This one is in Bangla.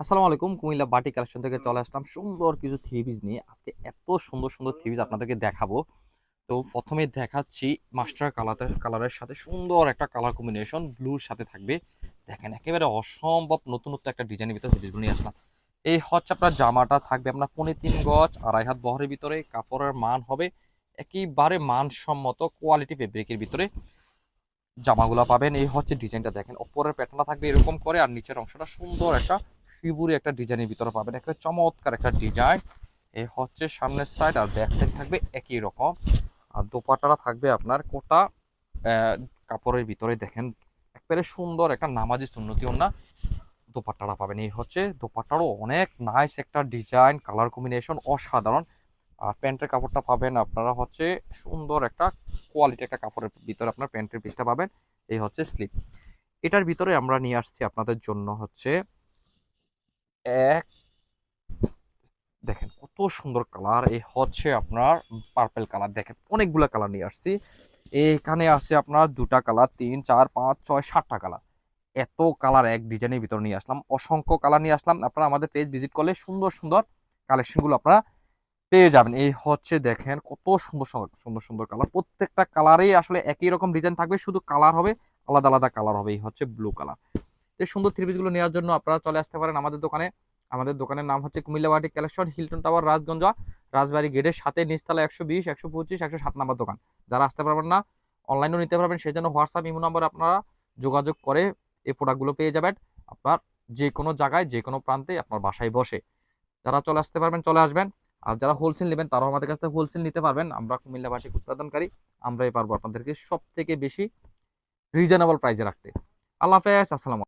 আসসালামু আলাইকুম, কুমিল্লা বাটি কালেকশন থেকে চলে আসলাম। সুন্দর কিছু থ্রি পিস নিয়ে আজকে এত সুন্দর সুন্দর থ্রি পিস আপনাদেরকে দেখাবো। তো প্রথমে দেখাচ্ছি মাস্টার কালার কালারের সাথে সুন্দর একটা কালার কম্বিনেশন ব্লুর সাথে থাকবে। দেখেন, একেবারে অসম্ভব নতুনত্ব একটা ডিজাইনের ভিতরে থ্রি নিয়ে আসলাম। এই হচ্ছে আপনার জামাটা, থাকবে আপনার পনেরো তিন গজ, আড়াই হাত বহরের ভিতরে, কাপড়ের মান হবে একেবারে মানসম্মত কোয়ালিটি ফেব্রিকের ভিতরে। জামাগুলো পাবেন, এই হচ্ছে ডিজাইনটা দেখেন, ওপরের প্যাটার্নটা থাকবে এরকম করে, আর নিচের অংশটা সুন্দর একটা শিবুরি একটা ডিজাইনের ভিতরে পাবেন। একটা চমৎকার একটা ডিজাইন এই হচ্ছে সামনের সাইড আর ব্যাক সাইড থাকবে একই রকম। আর দোপাটাটা থাকবে আপনার কোটা কাপড়ের ভিতরে দেখেন, একবারে সুন্দর একটা নামাজি সুন্নতি না দোপাট্টাটা পাবেন। এই হচ্ছে দোপাট্টারও অনেক নাইস একটা ডিজাইন কালার কম্বিনেশন অসাধারণ। আর প্যান্টের কাপড়টা পাবেন আপনারা হচ্ছে সুন্দর একটা কোয়ালিটি একটা কাপড়ের ভিতরে আপনার প্যান্টের পিসটা পাবেন। এই হচ্ছে স্লিপ এটার ভিতরে আমরা নিয়ে আসছি আপনাদের জন্য হচ্ছে এক। দেখেন কত সুন্দর কালার এই হচ্ছে আপনার পার্পেল কালার দেখেন অনেকগুলো কালার নিয়ে আসছি। এখানে আছে আপনার দুটা কালার তিন, চার, পাঁচ, ছয়, সাতটা কালার এত কালার এক ডিজাইনের ভিতরে নিয়ে আসলাম। অসংখ্য কালার নিয়ে আসলাম। আপনারা আমাদের পেজ ভিজিট করলে সুন্দর সুন্দর কালেকশনগুলো আপনারা পেয়ে যাবেন। এই হচ্ছে দেখেন কত সুন্দর সুন্দর সুন্দর কালার প্রত্যেকটা কালারেই আসলে একই রকম ডিজাইন থাকবে। শুধু কালার হবে, আলাদা আলাদা কালার হবে। এই হচ্ছে ব্লু কালার এই সুন্দর থ্রি পিসগুলো নেওয়ার জন্য আপনারা চলে আসতে পারেন আমাদের দোকানে। আমাদের দোকানের নাম হচ্ছে কুমিল্লা বাটি collection, Hilton tower, Rajganj, Rajbari গেটের সাথে নিচতলা একশো বিশ, একশো পঁচিশ, একশো সাত নাম্বার দোকান। যারা আসতে পারবেন না অনলাইনেও নিতে পারবেন সেই জন্য হোয়াটসঅ্যাপ ইমো নম্বর আপনারা যোগাযোগ করে এই প্রোডাক্টগুলো পেয়ে যাবেন। আপনার যে কোনো জায়গায় যে কোনো প্রান্তে আপনার বাসায় বসে। যারা চলে আসতে পারবেন, চলে আসবেন। আর যারা হোলসেল নেবেন, তারাও আমাদের কাছ থেকে হোলসেল নিতে পারবেন। আমরা কুমিল্লা বাটিক উৎপাদনকারী, আমরাই পারব আপনাদেরকে সব থেকে বেশি রিজনেবল প্রাইসে রাখতে। আল্লাহ হাফেজ, আসসালাম